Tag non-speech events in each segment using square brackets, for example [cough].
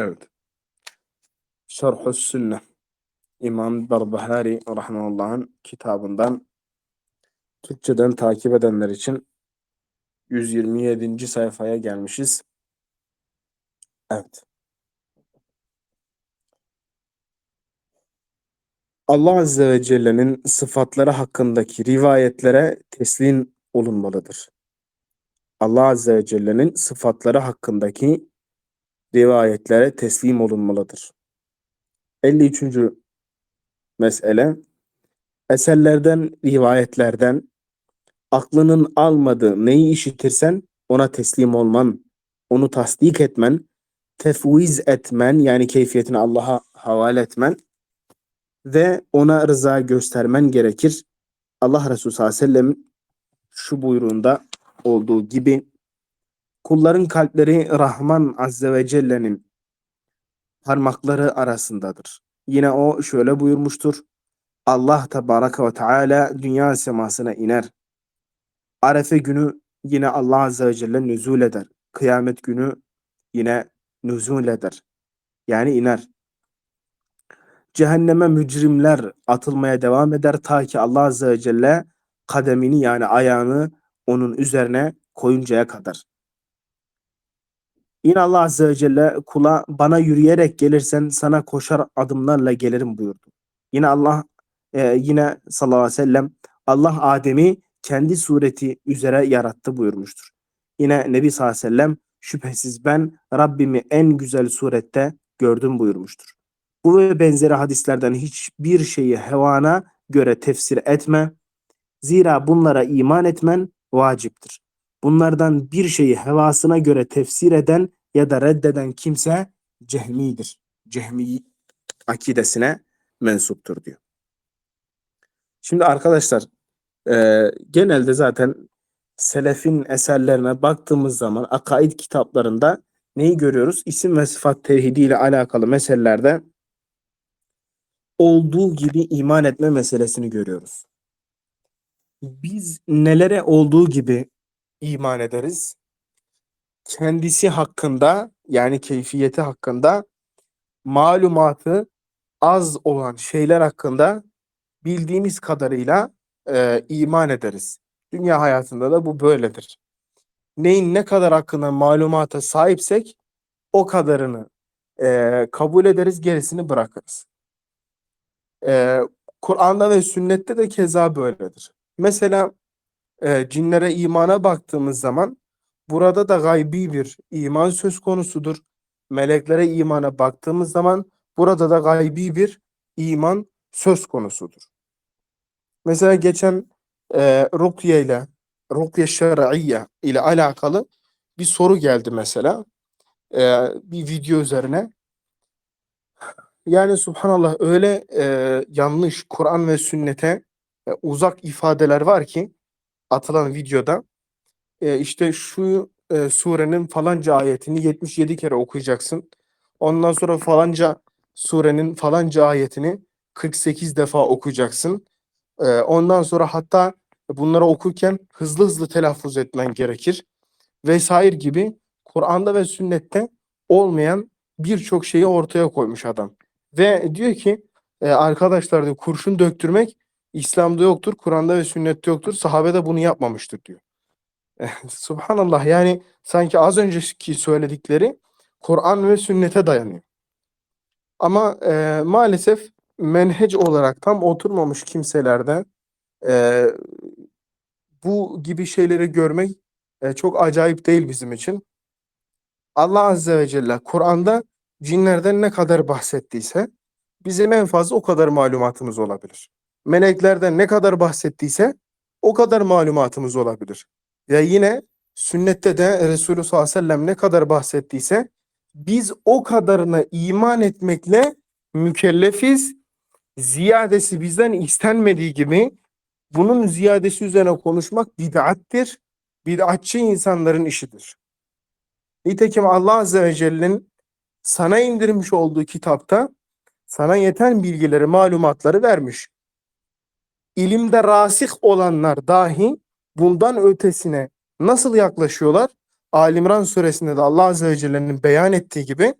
Evet. Şerhus Sünne İmam Barbahari Rahimahullah'ın kitabından Türkçeden takip edenler için 127. sayfaya gelmişiz. Evet. Allah Azze ve Celle'nin sıfatları hakkındaki rivayetlere teslim olunmalıdır. Allah Azze ve Celle'nin sıfatları hakkındaki rivayetlere teslim olunmalıdır. 53. mesele eserlerden, rivayetlerden aklının almadığı neyi işitirsen ona teslim olman, onu tasdik etmen, tefviz etmen yani keyfiyetini Allah'a havale etmen ve ona rıza göstermen gerekir. Allah Resulü sallallahu aleyhi ve sellem şu buyruğunda olduğu gibi kulların kalpleri Rahman Azze ve Celle'nin parmakları arasındadır. Yine o şöyle buyurmuştur. Allah Tebaraka ve Teala dünya semasına iner. Arefe günü yine Allah Azze ve Celle nüzul eder. Kıyamet günü yine nüzul eder. Yani iner. Cehenneme mücrimler atılmaya devam eder ta ki Allah Azze ve Celle kademini yani ayağını onun üzerine koyuncaya kadar. Yine Allah Azze ve Celle kula bana yürüyerek gelirsen sana koşar adımlarla gelirim buyurdu. Yine Allah e, yine sallallahu aleyhi ve sellem Allah Adem'i kendi sureti üzere yarattı buyurmuştur. Yine Nebi sallallahu aleyhi ve sellem şüphesiz ben Rabbimi en güzel surette gördüm buyurmuştur. Bu ve benzeri hadislerden hiçbir şeyi hevana göre tefsir etme. Zira bunlara iman etmen vaciptir. Bunlardan bir şeyi hevasına göre tefsir eden ya da reddeden kimse cehmidir. Cehmi akidesine mensuptur diyor. Şimdi arkadaşlar e, genelde zaten selefin eserlerine baktığımız zaman akaid kitaplarında neyi görüyoruz? İsim ve sıfat tevhidi ile alakalı meselelerde olduğu gibi iman etme meselesini görüyoruz. Biz nelere olduğu gibi iman ederiz? Kendisi hakkında yani keyfiyeti hakkında malumatı az olan şeyler hakkında bildiğimiz kadarıyla e, iman ederiz. Dünya hayatında da bu böyledir. Neyin ne kadar hakkında malumata sahipsek o kadarını e, kabul ederiz, gerisini bırakırız. E, Kur'an'da ve sünnette de keza böyledir. Mesela e, cinlere imana baktığımız zaman burada da gaybi bir iman söz konusudur. Meleklere imana baktığımız zaman burada da gaybi bir iman söz konusudur. Mesela geçen e, Rukye ile Rukye Şer'iyye ile alakalı bir soru geldi mesela. E, bir video üzerine. Yani subhanallah öyle e, yanlış Kur'an ve sünnete e, uzak ifadeler var ki atılan videoda e, işte şu e, surenin falanca ayetini 77 kere okuyacaksın. Ondan sonra falanca surenin falanca ayetini 48 defa okuyacaksın. Ee, ondan sonra hatta bunları okurken hızlı hızlı telaffuz etmen gerekir. Vesaire gibi Kur'an'da ve sünnette olmayan birçok şeyi ortaya koymuş adam. Ve diyor ki e, arkadaşlar diyor, kurşun döktürmek İslam'da yoktur, Kur'an'da ve sünnette yoktur. Sahabe de bunu yapmamıştır diyor. Subhanallah yani sanki az önceki söyledikleri Kur'an ve sünnete dayanıyor. Ama e, maalesef menhec olarak tam oturmamış kimselerde e, bu gibi şeyleri görmek e, çok acayip değil bizim için. Allah Azze ve Celle Kur'an'da cinlerden ne kadar bahsettiyse bizim en fazla o kadar malumatımız olabilir. Meleklerden ne kadar bahsettiyse o kadar malumatımız olabilir. Ve yine sünnette de Resulü sallallahu aleyhi ve sellem ne kadar bahsettiyse biz o kadarına iman etmekle mükellefiz. Ziyadesi bizden istenmediği gibi bunun ziyadesi üzerine konuşmak bid'attir. Bid'atçı insanların işidir. Nitekim Allah Azze ve Celle'nin sana indirmiş olduğu kitapta sana yeten bilgileri, malumatları vermiş. İlimde rasih olanlar dahi bundan ötesine nasıl yaklaşıyorlar? Alimran suresinde de Allah Azze ve Celle'nin beyan ettiği gibi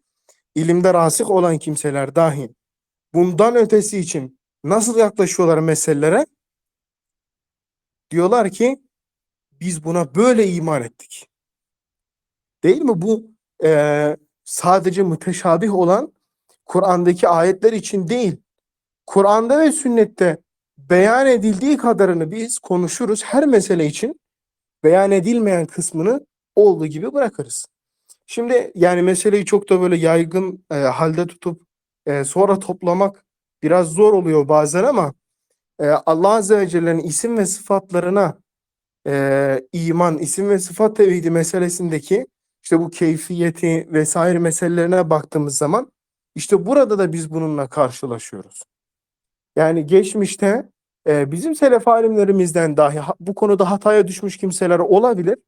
ilimde rasih olan kimseler dahi bundan ötesi için nasıl yaklaşıyorlar meselelere? Diyorlar ki biz buna böyle iman ettik. Değil mi? Bu e, sadece müteşabih olan Kur'an'daki ayetler için değil. Kur'an'da ve sünnette beyan edildiği kadarını biz konuşuruz. Her mesele için beyan edilmeyen kısmını olduğu gibi bırakırız. Şimdi yani meseleyi çok da böyle yaygın e, halde tutup e, sonra toplamak biraz zor oluyor bazen ama e, Allah Azze ve Celle'nin isim ve sıfatlarına e, iman, isim ve sıfat tevhidi meselesindeki işte bu keyfiyeti vesaire meselelerine baktığımız zaman işte burada da biz bununla karşılaşıyoruz. Yani geçmişte e, bizim selef alimlerimizden dahi bu konuda hataya düşmüş kimseler olabilir.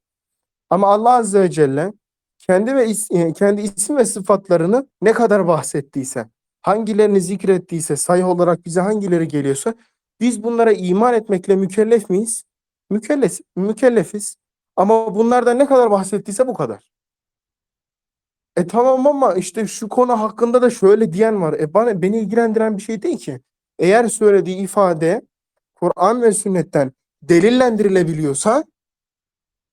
Ama Allah Azze ve Celle kendi ve is- e, kendi isim ve sıfatlarını ne kadar bahsettiyse, hangilerini zikrettiyse, sayı olarak bize hangileri geliyorsa biz bunlara iman etmekle mükellef miyiz? Mükellef, mükellefiz. Ama bunlardan ne kadar bahsettiyse bu kadar. E tamam ama işte şu konu hakkında da şöyle diyen var. E bana beni ilgilendiren bir şey değil ki. Eğer söylediği ifade Kur'an ve sünnetten delillendirilebiliyorsa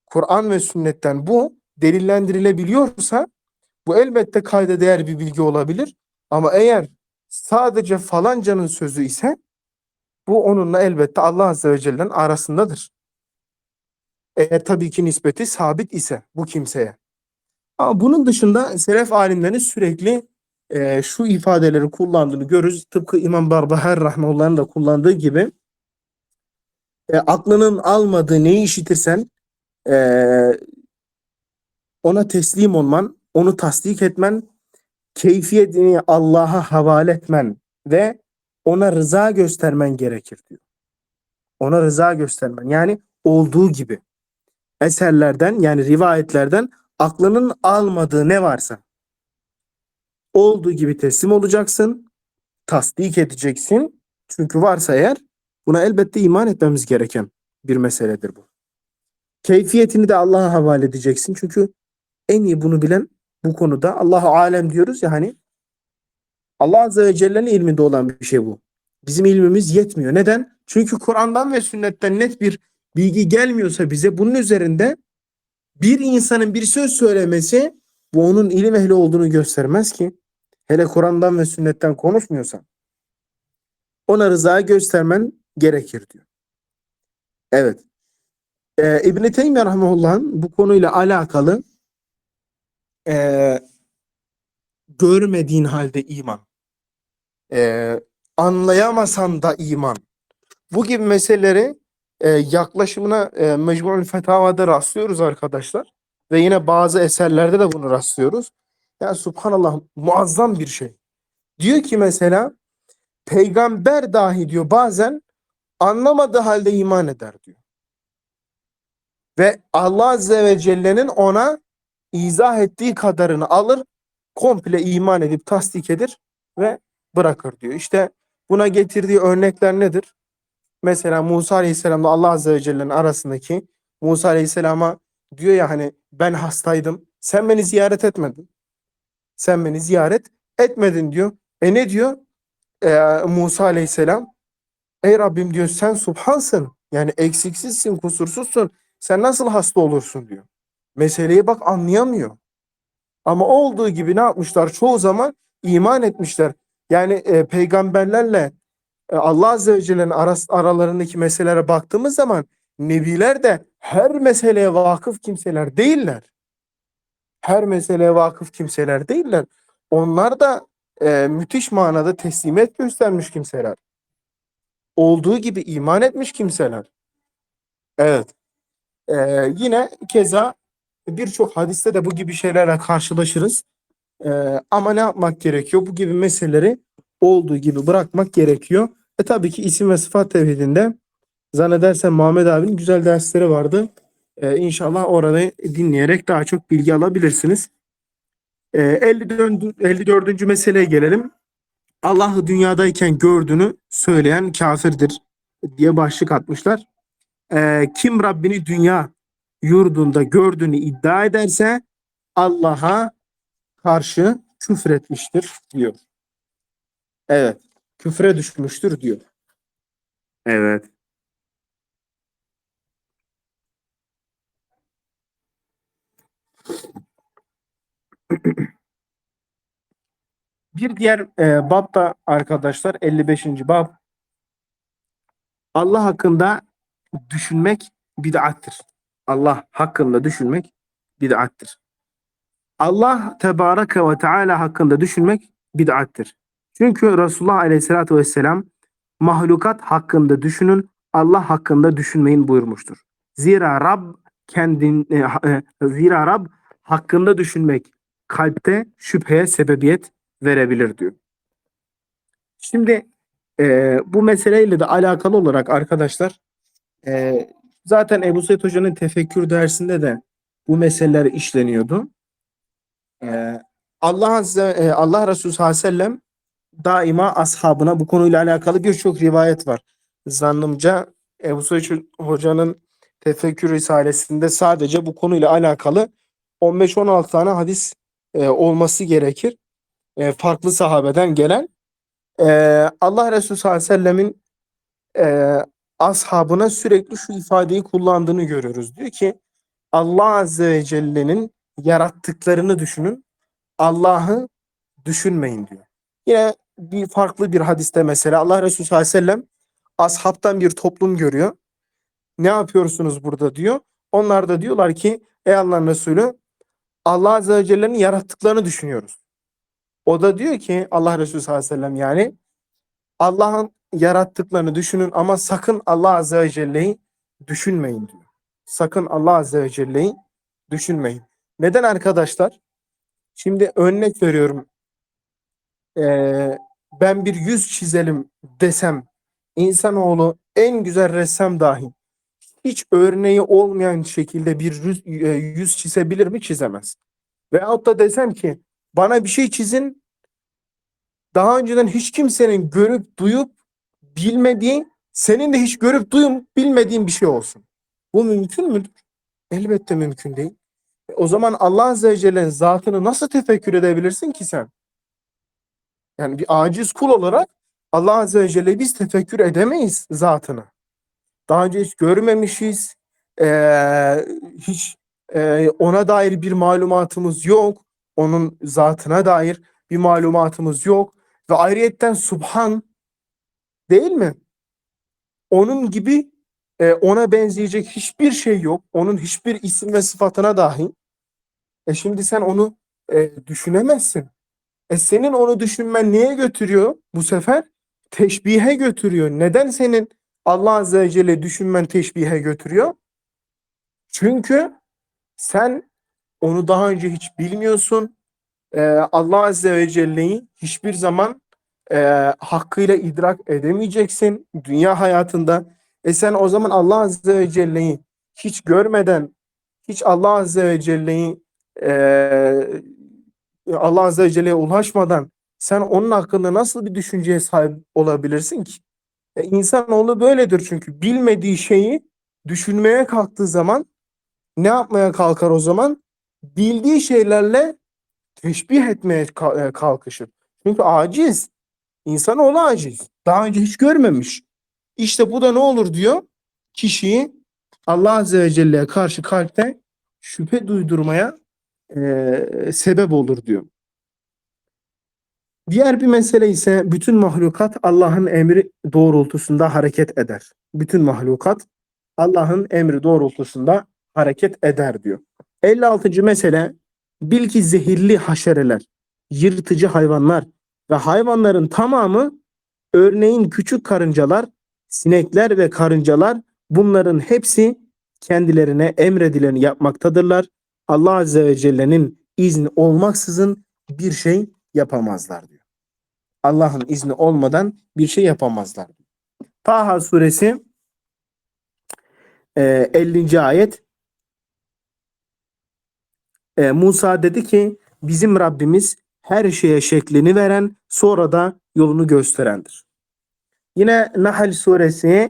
Kur'an ve sünnetten bu delillendirilebiliyorsa bu elbette kayda değer bir bilgi olabilir. Ama eğer sadece falancanın sözü ise bu onunla elbette Allah Azze ve Celle'nin arasındadır. Eğer tabii ki nispeti sabit ise bu kimseye. Ama bunun dışında selef alimlerinin sürekli e, şu ifadeleri kullandığını görürüz. Tıpkı İmam Barbahar Rahmanullah'ın da kullandığı gibi e, aklının almadığı neyi işitirsen e, ona teslim olman, onu tasdik etmen, keyfiyetini Allah'a havale etmen ve ona rıza göstermen gerekir diyor. Ona rıza göstermen. Yani olduğu gibi eserlerden yani rivayetlerden aklının almadığı ne varsa olduğu gibi teslim olacaksın, tasdik edeceksin. Çünkü varsa eğer buna elbette iman etmemiz gereken bir meseledir bu. Keyfiyetini de Allah'a havale edeceksin. Çünkü en iyi bunu bilen bu konuda Allahu alem diyoruz ya hani Allah Azze ve Celle'nin ilminde olan bir şey bu. Bizim ilmimiz yetmiyor. Neden? Çünkü Kur'an'dan ve sünnetten net bir bilgi gelmiyorsa bize bunun üzerinde bir insanın bir söz söylemesi bu onun ilim ehli olduğunu göstermez ki. Hele Kur'an'dan ve sünnetten konuşmuyorsan. Ona rıza göstermen gerekir diyor. Evet. Ee, İbn-i Teymiye Rahimahullah'ın bu konuyla alakalı ee, görmediğin halde iman. Ee, anlayamasan da iman. Bu gibi meseleleri e, yaklaşımına e, Mecmu'l Fetava'da rastlıyoruz arkadaşlar. Ve yine bazı eserlerde de bunu rastlıyoruz. Ya subhanallah muazzam bir şey. Diyor ki mesela peygamber dahi diyor bazen anlamadığı halde iman eder diyor. Ve Allah Azze ve Celle'nin ona izah ettiği kadarını alır, komple iman edip tasdik eder ve bırakır diyor. İşte buna getirdiği örnekler nedir? Mesela Musa Aleyhisselam'la Allah Azze ve Celle'nin arasındaki Musa Aleyhisselam'a diyor ya hani ben hastaydım. Sen beni ziyaret etmedin. Sen beni ziyaret etmedin diyor. E ne diyor? Ee, Musa Aleyhisselam Ey Rabbim diyor sen subhansın. Yani eksiksizsin, kusursuzsun. Sen nasıl hasta olursun diyor. Meseleyi bak anlayamıyor. Ama olduğu gibi ne yapmışlar? Çoğu zaman iman etmişler. Yani e, peygamberlerle e, Allah Azze ve Celle'nin aralarındaki meselelere baktığımız zaman nebiler de her meseleye vakıf kimseler değiller. Her meseleye vakıf kimseler değiller. Onlar da e, müthiş manada teslimiyet göstermiş kimseler. Olduğu gibi iman etmiş kimseler. Evet. E, yine keza birçok hadiste de bu gibi şeylerle karşılaşırız. E, ama ne yapmak gerekiyor? Bu gibi meseleleri olduğu gibi bırakmak gerekiyor. E tabii ki isim ve sıfat tevhidinde zannedersem Muhammed abinin güzel dersleri vardı. E, inşallah orada dinleyerek daha çok bilgi alabilirsiniz. E, 54. 54. meseleye gelelim. Allah'ı dünyadayken gördüğünü söyleyen kafirdir diye başlık atmışlar. E, kim Rabbini dünya yurdunda gördüğünü iddia ederse Allah'a karşı küfretmiştir diyor. Evet. Küfre düşmüştür diyor. Evet. Bir diğer e, bab da arkadaşlar 55. bab. Allah hakkında düşünmek bid'attir. Allah hakkında düşünmek bid'attir. Allah tebareke ve teala hakkında düşünmek bid'attir. Çünkü Resulullah aleyhissalatü vesselam mahlukat hakkında düşünün, Allah hakkında düşünmeyin buyurmuştur. Zira Rab kendin e, e, zira Rab hakkında düşünmek kalpte şüpheye sebebiyet verebilir diyor. Şimdi e, bu meseleyle de alakalı olarak arkadaşlar e, zaten Ebu Said Hoca'nın tefekkür dersinde de bu meseleler işleniyordu. E, Allah Azze, e, Allah Resulü sallallahu aleyhi ve sellem daima ashabına bu konuyla alakalı birçok rivayet var. Zannımca Ebu Said Hoca'nın tefekkür risalesinde sadece bu konuyla alakalı 15-16 tane hadis e, olması gerekir. E, farklı sahabeden gelen. E, Allah Resulü sallallahu aleyhi ve sellemin e, ashabına sürekli şu ifadeyi kullandığını görüyoruz. Diyor ki Allah Azze ve Celle'nin yarattıklarını düşünün. Allah'ı düşünmeyin diyor. Yine bir farklı bir hadiste mesela Allah Resulü sallallahu aleyhi ve sellem ashabtan bir toplum görüyor. Ne yapıyorsunuz burada diyor. Onlar da diyorlar ki ey Allah'ın Resulü Allah Azze ve Celle'nin yarattıklarını düşünüyoruz. O da diyor ki Allah Resulü sallallahu aleyhi ve sellem yani Allah'ın yarattıklarını düşünün ama sakın Allah Azze ve Celle'yi düşünmeyin diyor. Sakın Allah Azze ve Celle'yi düşünmeyin. Neden arkadaşlar? Şimdi örnek veriyorum. Ee, ben bir yüz çizelim desem insanoğlu en güzel ressam dahi hiç örneği olmayan şekilde bir yüz, e, yüz çizebilir mi? Çizemez. Veyahut da desem ki bana bir şey çizin daha önceden hiç kimsenin görüp duyup bilmediği senin de hiç görüp duyup bilmediğin bir şey olsun. Bu mümkün müdür? Elbette mümkün değil. E, O zaman Allah Azze ve Celle'nin zatını nasıl tefekkür edebilirsin ki sen? Yani bir aciz kul olarak Allah Azze ve Celle'yi biz tefekkür edemeyiz zatını. Daha önce hiç görmemişiz. Ee, hiç e, ona dair bir malumatımız yok. Onun zatına dair bir malumatımız yok. Ve ayrıyetten Subhan değil mi? Onun gibi e, ona benzeyecek hiçbir şey yok. Onun hiçbir isim ve sıfatına dahi. E şimdi sen onu e, düşünemezsin. E senin onu düşünmen neye götürüyor bu sefer? Teşbihe götürüyor. Neden senin Allah Azze ve Celle düşünmen teşbihe götürüyor? Çünkü sen onu daha önce hiç bilmiyorsun. Ee, Allah Azze ve Celle'yi hiçbir zaman e, hakkıyla idrak edemeyeceksin dünya hayatında. E sen o zaman Allah Azze ve Celle'yi hiç görmeden, hiç Allah Azze ve Celle'yi e, Allah Azze ve Celle'ye ulaşmadan Sen onun hakkında nasıl bir düşünceye sahip olabilirsin ki? E, insanoğlu böyledir çünkü bilmediği şeyi düşünmeye kalktığı zaman ne yapmaya kalkar o zaman? Bildiği şeylerle teşbih etmeye e, kalkışır. Çünkü aciz. İnsanoğlu aciz. Daha önce hiç görmemiş. İşte bu da ne olur diyor? Kişiyi Allah Azze ve Celle'ye karşı kalpte şüphe duydurmaya e, sebep olur diyor. Diğer bir mesele ise bütün mahlukat Allah'ın emri doğrultusunda hareket eder. Bütün mahlukat Allah'ın emri doğrultusunda hareket eder diyor. 56. mesele bil ki zehirli haşereler, yırtıcı hayvanlar ve hayvanların tamamı örneğin küçük karıncalar, sinekler ve karıncalar bunların hepsi kendilerine emredileni yapmaktadırlar. Allah Azze ve Celle'nin izni olmaksızın bir şey yapamazlar diyor. Allah'ın izni olmadan bir şey yapamazlar. Taha suresi e, 50. ayet E, Musa dedi ki bizim Rabbimiz her şeye şeklini veren sonra da yolunu gösterendir. Yine Nahl suresi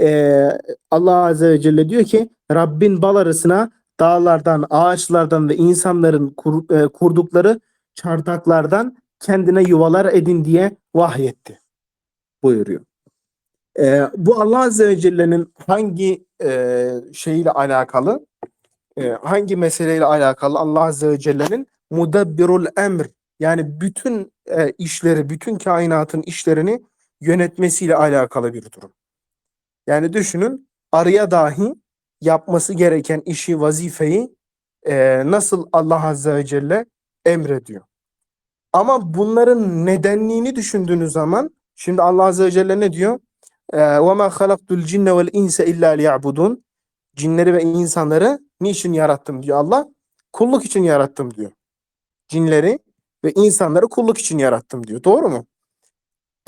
e, Allah Azze ve Celle diyor ki Rabbin bal arısına dağlardan, ağaçlardan ve insanların kur- e, kurdukları çardaklardan kendine yuvalar edin diye vahyetti buyuruyor. E, bu Allah Azze ve Celle'nin hangi e, şeyle alakalı, e, hangi meseleyle alakalı Allah Azze ve Celle'nin mudabbirul emr yani bütün e, işleri, bütün kainatın işlerini yönetmesiyle alakalı bir durum. Yani düşünün arıya dahi yapması gereken işi, vazifeyi e, nasıl Allah Azze ve Celle emrediyor. Ama bunların nedenliğini düşündüğünüz zaman şimdi Allah Azze ve Celle ne diyor? وَمَا خَلَقْتُ الْجِنَّ وَالْاِنْسَ اِلَّا لِيَعْبُدُونَ Cinleri ve insanları niçin yarattım diyor Allah? Kulluk için yarattım diyor. Cinleri ve insanları kulluk için yarattım diyor. Doğru mu?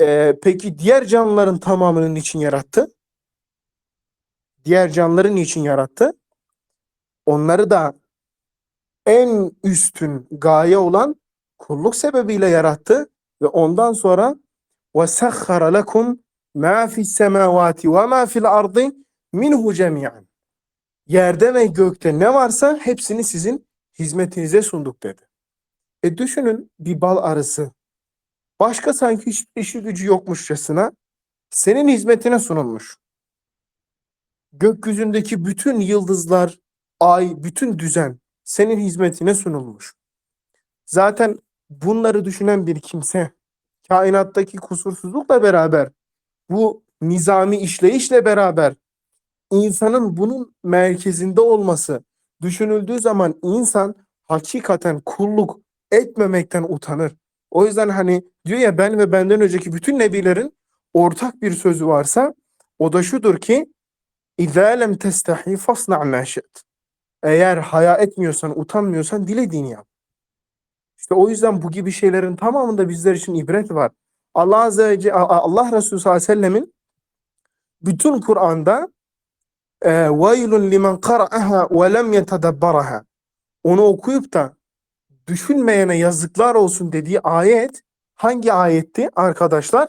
Ee, peki diğer canlıların tamamını niçin yarattı? Diğer canlıları niçin yarattı? Onları da en üstün gaye olan kulluk sebebiyle yarattı ve ondan sonra وَسَخَّرَ لَكُمْ مَا فِي السَّمَاوَاتِ وَمَا فِي الْأَرْضِ مِنْهُ جَمِيعًا Yerde ve gökte ne varsa hepsini sizin hizmetinize sunduk dedi. E düşünün bir bal arısı başka sanki hiç işi gücü yokmuşçasına senin hizmetine sunulmuş. Gökyüzündeki bütün yıldızlar, ay, bütün düzen senin hizmetine sunulmuş. Zaten bunları düşünen bir kimse kainattaki kusursuzlukla beraber bu nizami işleyişle beraber insanın bunun merkezinde olması düşünüldüğü zaman insan hakikaten kulluk etmemekten utanır. O yüzden hani diyor ya ben ve benden önceki bütün nebilerin ortak bir sözü varsa o da şudur ki اِذَا لَمْ تَسْتَحِي فَصْنَعْ مَا شِئْتِ Eğer haya etmiyorsan, utanmıyorsan dilediğini yap. İşte o yüzden bu gibi şeylerin tamamında bizler için ibret var. Allah Azze ve Celle, Allah Resulü sallallahu aleyhi ve sellemin bütün Kur'an'da وَيْلٌ لِمَنْ قَرَأَهَا وَلَمْ يَتَدَبَّرَهَا Onu okuyup da düşünmeyene yazıklar olsun dediği ayet hangi ayetti arkadaşlar?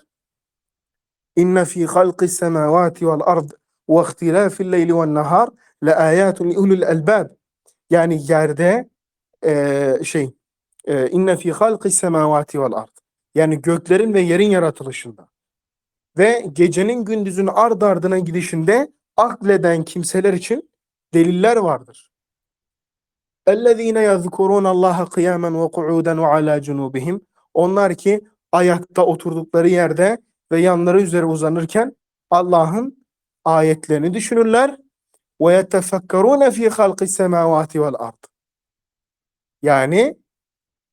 İnne fi halqis semavati vel ard ve ihtilafil leyli ven nahar le ayatun li ulul albab. Yani yerde e, şey e, inne fi halqis semavati vel ard. Yani göklerin ve yerin yaratılışında ve gecenin gündüzün ard ardına gidişinde akleden kimseler için deliller vardır. اَلَّذ۪ينَ يَذْكُرُونَ اللّٰهَ قِيَامًا وَقُعُودًا وَعَلَى جُنُوبِهِمْ Onlar ki ayakta oturdukları yerde ve yanları üzere uzanırken Allah'ın ayetlerini düşünürler. وَيَتَفَكَّرُونَ ف۪ي خَلْقِ السَّمَاوَاتِ وَالْاَرْضِ Yani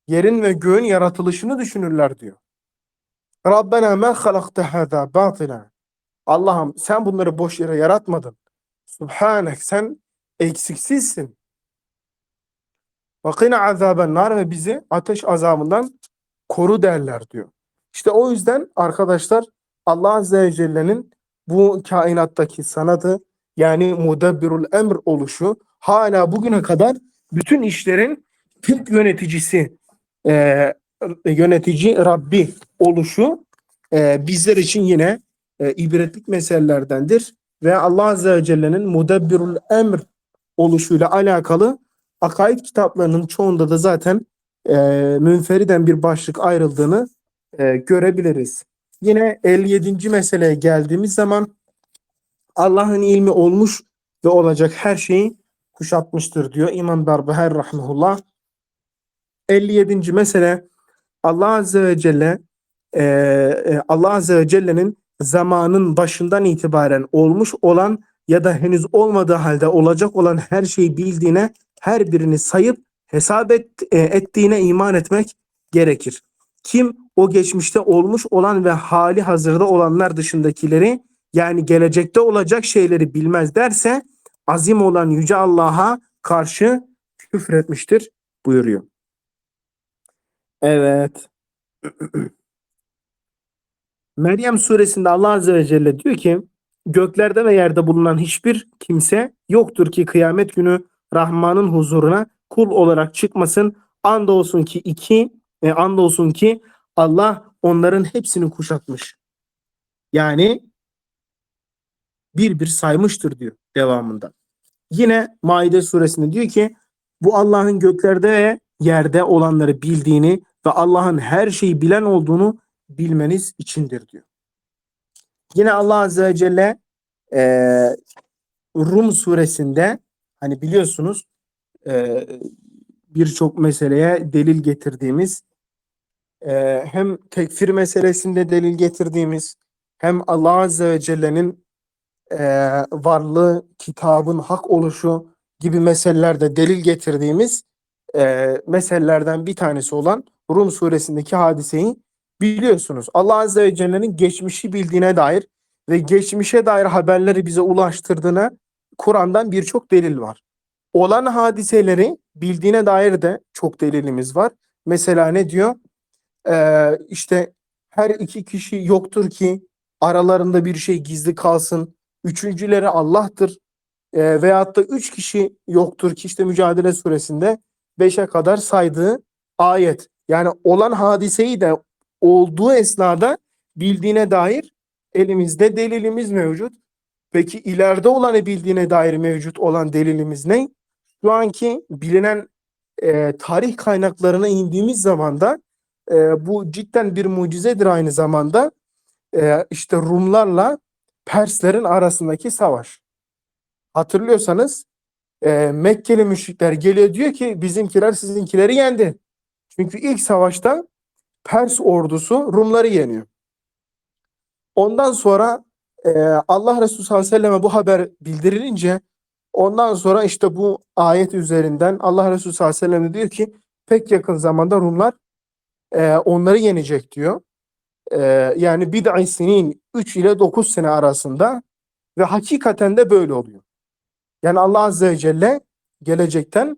yerin ve göğün yaratılışını düşünürler diyor. Rabbena ma halakte hâzâ bâtilâ. Allah'ım sen bunları boş yere yaratmadın. Subhanek sen eksiksizsin. Ve qina azaben nar ve bizi ateş azabından koru derler diyor. İşte o yüzden arkadaşlar Allah Azze ve Celle'nin bu kainattaki sanatı yani mudabbirul emr oluşu hala bugüne kadar bütün işlerin tek yöneticisi e, yönetici Rabbi oluşu e, bizler için yine e, ibretlik meselelerdendir. Ve Allah Azze ve Celle'nin mudebbirul emr oluşuyla alakalı akaid kitaplarının çoğunda da zaten e, münferiden bir başlık ayrıldığını e, görebiliriz. Yine 57. meseleye geldiğimiz zaman Allah'ın ilmi olmuş ve olacak her şeyi kuşatmıştır diyor İmam Barbahar rahmetullah. 57. mesele Allah Azze ve Celle e, e, Allah Azze ve Celle'nin zamanın başından itibaren olmuş olan ya da henüz olmadığı halde olacak olan her şeyi bildiğine her birini sayıp hesap et, e, ettiğine iman etmek gerekir. Kim o geçmişte olmuş olan ve hali hazırda olanlar dışındakileri yani gelecekte olacak şeyleri bilmez derse azim olan yüce Allah'a karşı küfretmiştir buyuruyor. Evet. [clears throat] Meryem suresinde Allah Azze ve Celle diyor ki göklerde ve yerde bulunan hiçbir kimse yoktur ki kıyamet günü Rahman'ın huzuruna kul olarak çıkmasın. Andolsun ki iki, e, andolsun ki Allah onların hepsini kuşatmış. Yani bir bir saymıştır diyor devamında. Yine Maide suresinde diyor ki bu Allah'ın göklerde ve yerde olanları bildiğini ve Allah'ın her şeyi bilen olduğunu bilmeniz içindir diyor. Yine Allah Azze ve Celle e, Rum suresinde hani biliyorsunuz e, birçok meseleye delil getirdiğimiz e, hem tekfir meselesinde delil getirdiğimiz hem Allah Azze ve Celle'nin e, varlığı, kitabın hak oluşu gibi meselelerde delil getirdiğimiz e, meselelerden bir tanesi olan Rum suresindeki hadiseyi biliyorsunuz. Allah Azze ve Celle'nin geçmişi bildiğine dair ve geçmişe dair haberleri bize ulaştırdığına Kur'an'dan birçok delil var. Olan hadiseleri bildiğine dair de çok delilimiz var. Mesela ne diyor? Ee, işte her iki kişi yoktur ki aralarında bir şey gizli kalsın. Üçüncüleri Allah'tır. Ee, veyahut da üç kişi yoktur ki işte Mücadele Suresinde beşe kadar saydığı ayet. Yani olan hadiseyi de olduğu esnada bildiğine dair elimizde delilimiz mevcut. Peki ileride olanı bildiğine dair mevcut olan delilimiz ne? Şu anki bilinen e, tarih kaynaklarına indiğimiz zaman da e, bu cidden bir mucizedir aynı zamanda. E, işte Rumlarla Perslerin arasındaki savaş. Hatırlıyorsanız e, Mekkeli müşrikler geliyor diyor ki bizimkiler sizinkileri yendi. Çünkü ilk savaşta Pers ordusu Rumları yeniyor. Ondan sonra e, Allah Resulü sallallahu aleyhi ve selleme bu haber bildirilince ondan sonra işte bu ayet üzerinden Allah Resulü sallallahu aleyhi ve sellem diyor ki pek yakın zamanda Rumlar e, onları yenecek diyor. E, yani bid'i sinin 3 ile 9 sene arasında ve hakikaten de böyle oluyor. Yani Allah Azze ve Celle gelecekten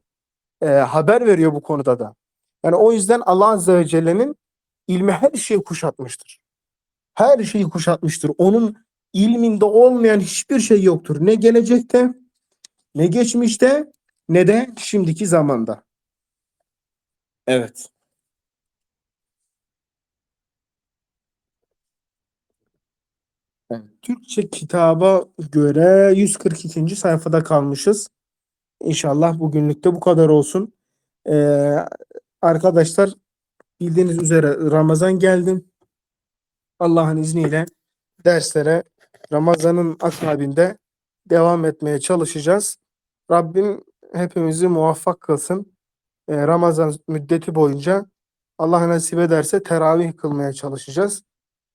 e, haber veriyor bu konuda da. Yani o yüzden Allah Azze ve Celle'nin ilmi her şeyi kuşatmıştır. Her şeyi kuşatmıştır. Onun ilminde olmayan hiçbir şey yoktur. Ne gelecekte, ne geçmişte, ne de şimdiki zamanda. Evet. Evet. Türkçe kitaba göre 142. sayfada kalmışız. İnşallah bugünlükte bu kadar olsun. Ee, arkadaşlar bildiğiniz üzere Ramazan geldi. Allah'ın izniyle derslere Ramazan'ın akabinde devam etmeye çalışacağız. Rabbim hepimizi muvaffak kılsın. Ee, Ramazan müddeti boyunca Allah nasip ederse teravih kılmaya çalışacağız.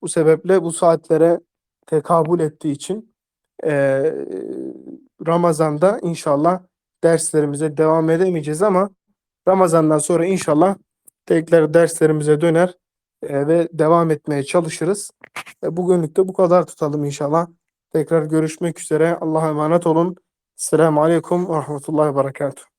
Bu sebeple bu saatlere tekabül ettiği için e, Ramazan'da inşallah derslerimize devam edemeyeceğiz ama Ramazan'dan sonra inşallah tekrar derslerimize döner e, ve devam etmeye çalışırız. E, bugünlük de bu kadar tutalım inşallah. Tekrar görüşmek üzere. Allah'a emanet olun. Selamun Aleyküm ve Rahmetullahi Berekatuhu.